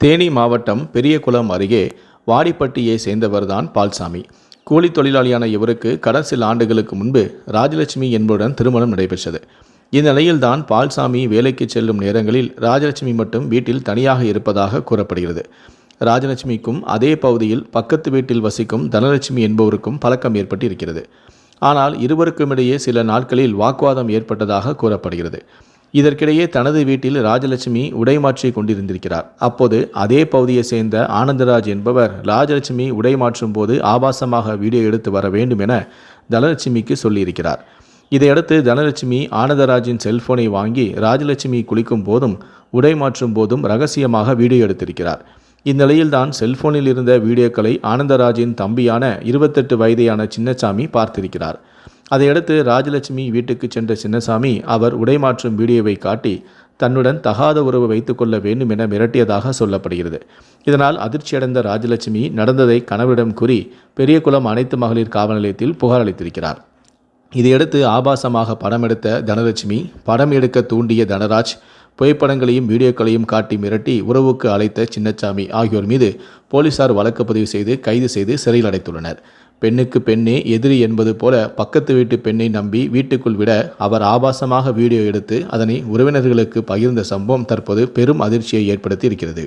தேனி மாவட்டம் பெரியகுளம் அருகே வாடிப்பட்டியை சேர்ந்தவர்தான் பால்சாமி. கூலி தொழிலாளியான இவருக்கு கடந்த சில ஆண்டுகளுக்கு முன்பு ராஜலட்சுமி என்பவுடன் திருமணம் நடைபெற்றது. இந்நிலையில்தான் பால்சாமி வேலைக்கு செல்லும் நேரங்களில் ராஜலட்சுமி மட்டும் வீட்டில் தனியாக இருப்பதாக கூறப்படுகிறது. ராஜலட்சுமிக்கும் அதே பகுதியில் பக்கத்து வீட்டில் வசிக்கும் தனலட்சுமி என்பவருக்கும் பழக்கம் ஏற்பட்டு இருக்கிறது ஆனால் இருவருக்கும் இடையே சில நாட்களில் வாக்குவாதம் ஏற்பட்டதாக கூறப்படுகிறது. இதற்கிடையே தனது வீட்டில் ராஜலட்சுமி உடை மாற்றி கொண்டிருந்திருக்கிறார். அப்போது அதே பகுதியை சேர்ந்த ஆனந்தராஜ் என்பவர் ராஜலட்சுமி உடை மாற்றும் போது ஆபாசமாக வீடியோ எடுத்து வர வேண்டும் என தனலட்சுமிக்கு சொல்லியிருக்கிறார். இதையடுத்து தனலட்சுமி ஆனந்தராஜின் செல்போனை வாங்கி ராஜலட்சுமி குளிக்கும் போதும் உடை மாற்றும் போதும் ரகசியமாக வீடியோ எடுத்திருக்கிறார். இந்நிலையில்தான் செல்போனில் இருந்த வீடியோக்களை ஆனந்தராஜின் தம்பியான இருபத்தெட்டு வயதையான சின்னசாமி பார்த்திருக்கிறார். அதையடுத்து ராஜலட்சுமி வீட்டுக்கு சென்ற சின்னசாமி அவர் உடைமாற்றும் வீடியோவை காட்டி தன்னுடன் தகாத உறவு வைத்துக்கொள்ள வேண்டும் என மிரட்டியதாக சொல்லப்படுகிறது. இதனால் அதிர்ச்சியடைந்த ராஜலட்சுமி நடந்ததை கணவரிடம் கூறி பெரியகுளம் அனைத்து மகளிர் காவல் நிலையத்தில் புகார் அளித்திருக்கிறார். இதையடுத்து ஆபாசமாக படம் எடுத்த தனலட்சுமி படம் எடுக்க தூண்டிய தனராஜ் புகைப்படங்களையும் வீடியோக்களையும் காட்டி மிரட்டி உறவுக்கு அழைத்த சின்னச்சாமி ஆகியோர் மீது போலீசார் வழக்கு பதிவு செய்து கைது செய்து சிறையில் அடைத்துள்ளனர். பெண்ணுக்கு பெண்ணே எதிரி என்பது போல பக்கத்து வீட்டு பெண்ணை நம்பி வீட்டுக்குள் விட அவர் ஆபாசமாக வீடியோ எடுத்து அதனை உறவினர்களுக்கு பகிர்ந்த சம்பவம் தற்போது பெரும் அதிர்ச்சியை ஏற்படுத்தி இருக்கிறது.